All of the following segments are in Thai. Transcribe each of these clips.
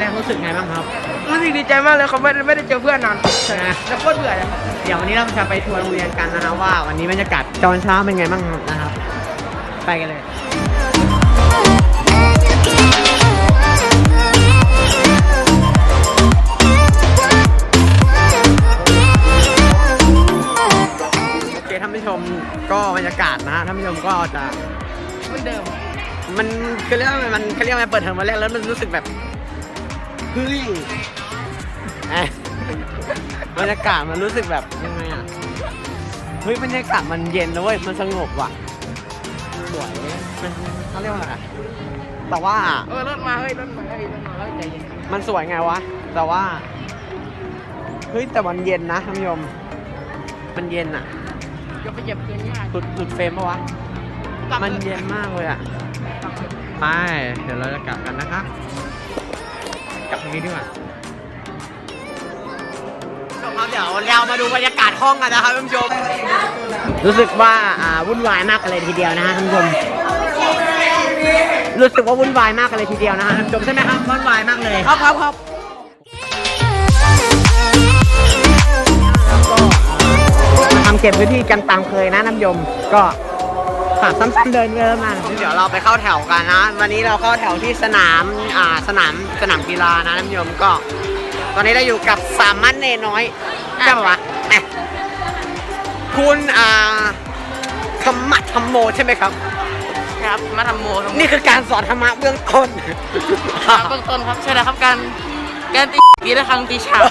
วันแรกรู้สึกไงบ้างครับ รู้สึกดีใจมากเลยเขาไม่ได้ไม่ได้เจอเพื่อนนานใช่ไหมแล้วโคตรเบื่อเลยเดี๋ยววันนี้เราจะไปทัวร์โรงเรียนกันนะฮะว่า วันนี้บรรยากาศตอนเช้าเป็นไงบ้างนะครับ ไปกันเลยโอเคท่านผู้ชมก็บรรยากาศนะฮะท่านผู้ชมก็จะเหมือนเดิม มันคือเรียกว่ามันเขาเรียกว่าเปิดเทอมวันแรกแล้วมันรู้สึกแบบ เฮ้ยเอ๊ะบรรยากาศมันรู้สึกแบบยังไงอะ เฮ้ยบรรยากาศมันเย็นนะเว้ย มันสงบว่ะ สวยมันเขาเรียกว่าอะไรอะแต่ว่า เออรถมาเฮ้ยรถมาเฮ้ยรถมาเฮ้ยใจเย็นมันสวยไงวะ แต่ว่า เฮ้ย แต่มันเย็นนะท่านผู้ชมมันเย็นอะอย่าไปเหยียบเกินยากหลุดหลุดเฟรมปะวะมันเย็นมากเลยอะ ไป เดี๋ยวเราจะกลับกันนะครับ กลับตรงนี้ดีกว่าครับเดี๋ยวเรามาดูบรรยากาศห้องกันนะครับท่านผู้ชม รู้สึกว่าอ่าวุ่นวายมากกันเลยทีเดียวนะฮะท่านผู้ชม รู้สึกว่าวุ่นวายมากกันเลยทีเดียวนะฮะท่านผู้ชมใช่ไหมครับวุ่นวายมากเลยครับครับครับทำเก็บพื้นที่กันตามเคยนะน้ำยมก็ ฝากซ้ำๆเดินเริ่มมาเดี๋ยวเราไปเข้าแถวกันนะ วันนี้เราเข้าแถวที่สนามอ่าสนามสนามกีฬานะน้ำยมก็ ตอนนี้เราอยู่กับสามมัดเนน้อยใช่ปะวะเอ๊ะคุณอ่าธรรมะธรรมโมใช่ไหมครับ ครับมาทำโมทำโมนี่คือการสอนธรรมะเบื้องต้น ครับเบื้องต้นครับใช่แล้วครับการการตีตีละครั้งตีฉาบ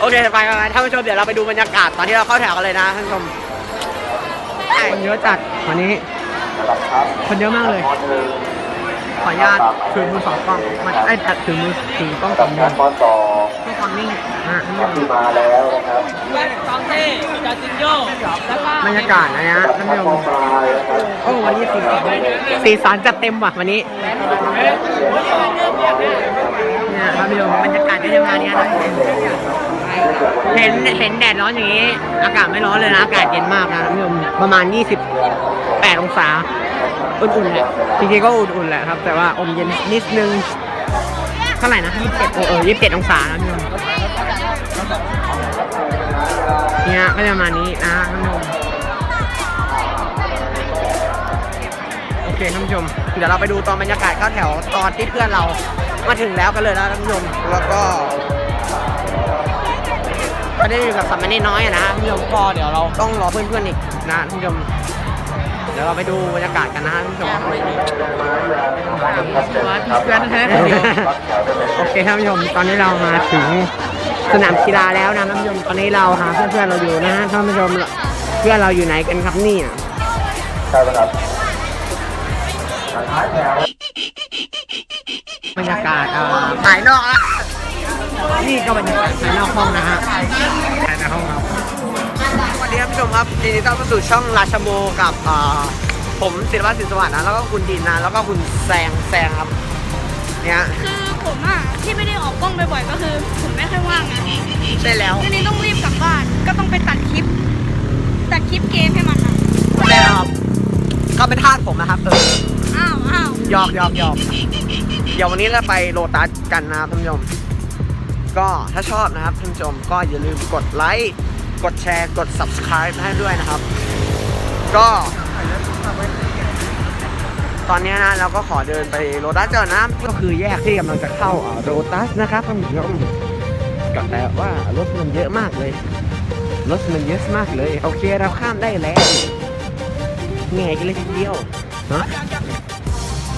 โอเคไปไปไปท่านผู้ชมเดี๋ยวเราไปดูบรรยากาศตอนที่เราเข้าแถวกันเลยนะท่านผู้ชม คนเยอะจัดวันนี้ คนเยอะมากเลย ขออนุญาตถือมือสองกล้องมันไอ้ยถือมือถือกล้องสองมือข้อต่อเพื่อความนิ่งอะที่มาแล้วนะครับสองเท่จาจินโยแล้วก็บรรยากาศนะฮะท่านผู้ชมปลายนะครับโอ้วันนี้สีสันสีสันจัดเต็มว่ะวันนี้เนี่ยท่านผู้ชมบรรยากาศ ก็จะประมาณนี้นะเห็นเห็นแดดร้อนอย่างนี้ อากาศไม่ร้อนเลยนะ อากาศเย็นมากนะท่านผู้ชมประมาณ 28 องศา อุ่นๆแหละจริงๆก็อุ่นๆแหละครับ แต่ว่าอมเย็นนิดนึง เท่าไหร่นะ27เออเออ27 องศานะท่านผู้ชมเนี่ยก็จะประมาณนี้นะท่านผู้ชม เคท่านผู้ชม เดี๋ยวเราไปดูตอนบรรยากาศเข้าแถวตอนที่เพื่อนเรามาถึงแล้วกันเลยนะท่านผู้ชม แล้วก็ ก็ได้อยู่กับสามเณรน้อยอะนะท่านผู้ชมก็เดี๋ยวเราต้องรอเพื่อนๆอีกนะท่านผู้ชม เดี๋ยวเราไปดูบรรยากาศกันนะท่านผู้ชมเพื่อนแท้โอเคท่านผู้ชม ตอนนี้เรามาถึงสนามกีฬาแล้วนะท่านผู้ชม ตอนนี้เราหาเพื่อนๆเราอยู่นะฮะท่านผู้ชม เพื่อนเราอยู่ไหนกันครับนี่ใช่ไหมครับ บรรยากาศเอ่อภายนอกละนี่ก็บรรยากาศภายนอกห้องนะฮะภายในห้องเราสวัสดีครับผู้ชมครับยินดีต้อนรับสู่ช่องราชโมกับเอ่อผมศิลปะสินสวัสดิ์นะแล้วก็คุณดินนะแล้วก็คุณแซงแซงครับเนี่ยคือผมอะที่ไม่ได้ออกกล้องบ่อยๆก็คือ ผมไม่ค่อยว่างไงใช่แล้วทีนี้ต้องรีบกลับบ้านก็ต้องไปตัดคลิป ตัดคลิปเกมให้มันอะ ใช่แล้วครับก็เป็นทาสผมนะครับเออ อ้าวอ้าวหยอกหยอกหยอกเดี๋ยววันนี้เราไปโลตัสกันนะครับท่านผู้ชม ก็ถ้าชอบนะครับท่านผู้ชมก็อย่าลืมกดไลค์กดแชร์กด subscribe ให้ด้วยนะครับ ก็ตอนนี้นะเราก็ขอเดินไปโลตัสก่อนนะก็คือแยกที่กำลังจะเข้าอ่าโลตัสนะครับท่านผู้ชมก็แต่ว่ารถมันเยอะมากเลยรถมันเยอะมากเลย โอเคเราข้ามได้แล้วเหนื่อยกันเลยทีเดียวฮะ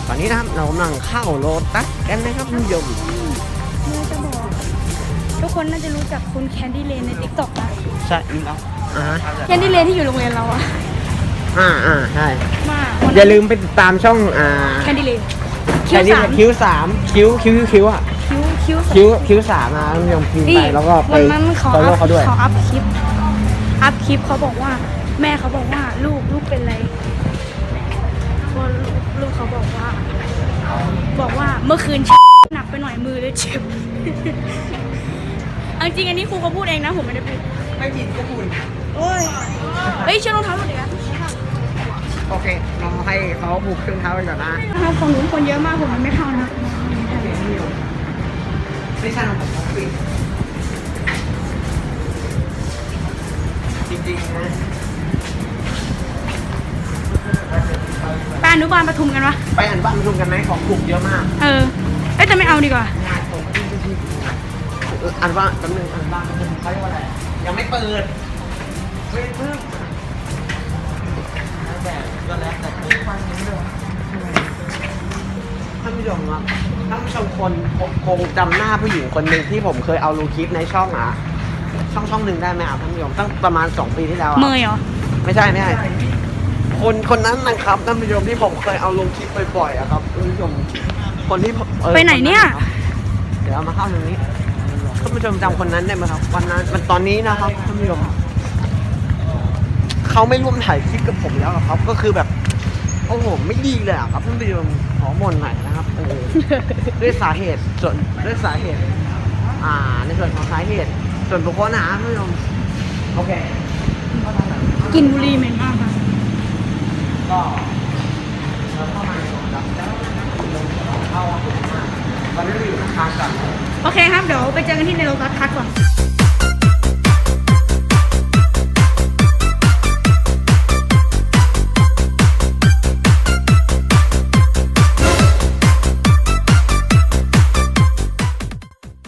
ตอนนี้นะครับเรากำลังเข้าโลตัสกันนะครับท่านผู้ชมเมื่อจะบอก ทุกคนน่าจะรู้จักคุณแคนดี้เลนในติ๊กต็อกนะใช่แล้วอ่าฮะแคนดี้เลนที่อยู่โรงเรียนเราอะอ่าอ่าใช่ มากอย่าลืมไปติดตามช่องอ่าแคนดี้เลนแค่นี้คิ้วสามคิ้วคิ้วคิ้วอะคิ้วคิ้วคิ้วคิ้วสามนะท่านผู้ชมพิมพ์ไปแล้วก็ไปวันนั้นเขาฟอลอัโล่พเขาด้วย เขาอัพคลิป อัพคลิปเขาบอกว่า แม่เขาบอกว่าลูกลูกเป็นไร พอลูกลูกเขาบอกว่า บอกว่าเมื่อคืนหนักไปหน่อยมือเลยเจ็บเอาจริงอันนี้ครูเขาพูดเองนะผมไม่ได้พูดไม่ผิดก็คุณโอ้ยเฮ้ยเชื่อรองเท้าหมดเลยนะโอเคเราให้เขาผูกเครื่องเท้าไปก่อนนะนะครับของหนูคนเยอะมากผมไม่เข้านะครับไม่ใช่ของผม นุบาลปทุมกันวะ ไปอันบ้านประชุมกันไหมของถูกเยอะมากเออ เอ้ยแต่ไม่เอาดีกว่างานผมที่ที่อันว่าแป๊บนึงอันบ้านประชุมเขาเรียกว่าอะไรยังไม่เปิดเพิ่งเพิ่งแล้วแต่ก็แล้วแต่ที่วันนี้เลยท่านผู้ชมครับท่านผู้ชมคนคงจำหน้าผู้หญิงคนหนึ่งที่ผมเคยเอาลงคลิปในช่องอะช่องช่องหนึ่งได้ไหมครับท่านผู้ชมตั้งประมาณ2ปีที่แล้วอะเมยเหรอ ไม่ใช่ไม่ใช่ คนคนนั้นนะครับท่านผู้ชมที่ผมเคยเอาลงคลิปบ่อยๆอะครับท่านผู้ชมคนที่ผมออไปไหนเนี่ย คครับเดี๋ยวเอามาเข้าตรงนี้ท่านผู้ชมจำคนนั้นได้ไหมครับวันนั้นมันตอนนี้นะครับท่านผู้ชมเขาไม่ร่วมถ่ายคลิปกับผมแล้วอะครับ ก็คือแบบโอ้โหไม่ดีเลยอะครับท่านผู้ชมขอหมนหน่อยนะครับโอ้โหด้วยสาเหตุส่วนด้วยสาเหตุ อ่า ในส่วนของสาเหตุ ส่วนบุคคลนะท่านผู้ชมโอเค กินบุหรี่เหม็นมา ก็เราเข้ามาแล้วเข้าห้องน้ำตอนนี้เราอยู่ทางกันโอเคครับ เดี๋ยวไปเจอกันที่ในโลตัสคัทก่อน